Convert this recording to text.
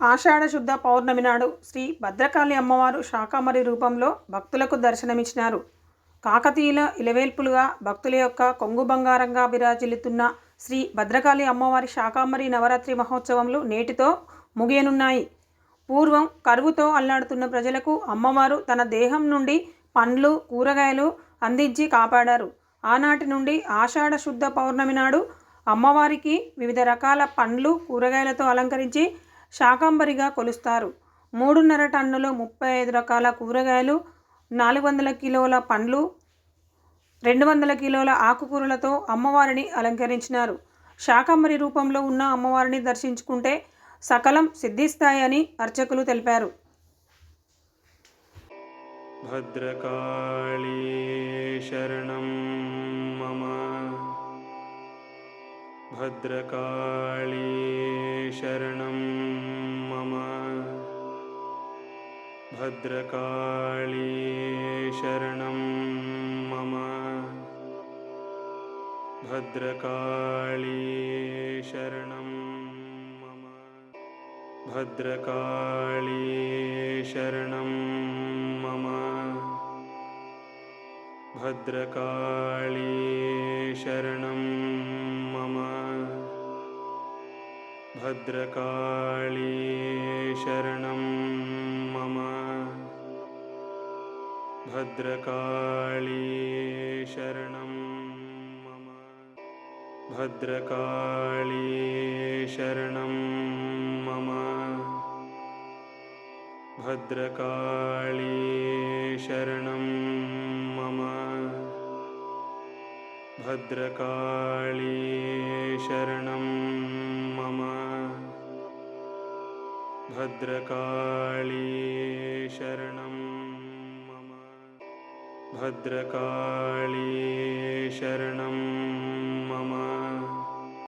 ఆషాఢశుద్ధ పౌర్ణమి నాడు శ్రీ భద్రకాళి అమ్మవారు శాకామరి రూపంలో భక్తులకు దర్శనమిచ్చినారు. కాకతీయుల ఇలవేల్పులుగా భక్తుల యొక్క కొంగు బంగారంగా విరాజిల్లుతున్న శ్రీ భద్రకాళి అమ్మవారి శాకామరి నవరాత్రి మహోత్సవంలో నేటితో ముగియనున్నాయి. పూర్వం కరువుతో అల్లాడుతున్న ప్రజలకు అమ్మవారు తన దేహం నుండి పండ్లు కూరగాయలు అందించి కాపాడారు. ఆనాటి నుండి ఆషాఢ శుద్ధ పౌర్ణమి నాడు అమ్మవారికి వివిధ రకాల పండ్లు కూరగాయలతో అలంకరించి శాకంబరిగా కొలుస్తారు. మూడున్నర టన్నులు ముప్పై ఐదు రకాల కూరగాయలు నాలుగు వందల కిలోల పండ్లు రెండు వందల కిలోల ఆకుకూరలతో అమ్మవారిని అలంకరించినారు. శాకంబరి రూపంలో ఉన్న అమ్మవారిని దర్శించుకుంటే సకలం సిద్ధిస్తాయని అర్చకులు తెలిపారు. భద్రకాళీ भद्रकाली शरणं मम। भद्रकाली शरणं मम। भद्रकाली शरणं मम। भद्रकाली शरणं मम। भद्रकाली शरणं भद्रकाली शरणं मम। भद्रकाली शरणं मम। भद्रकाली शरणं मम। भद्रकाली शरणं मम। भद्रकाली शरणं भद्रकाळी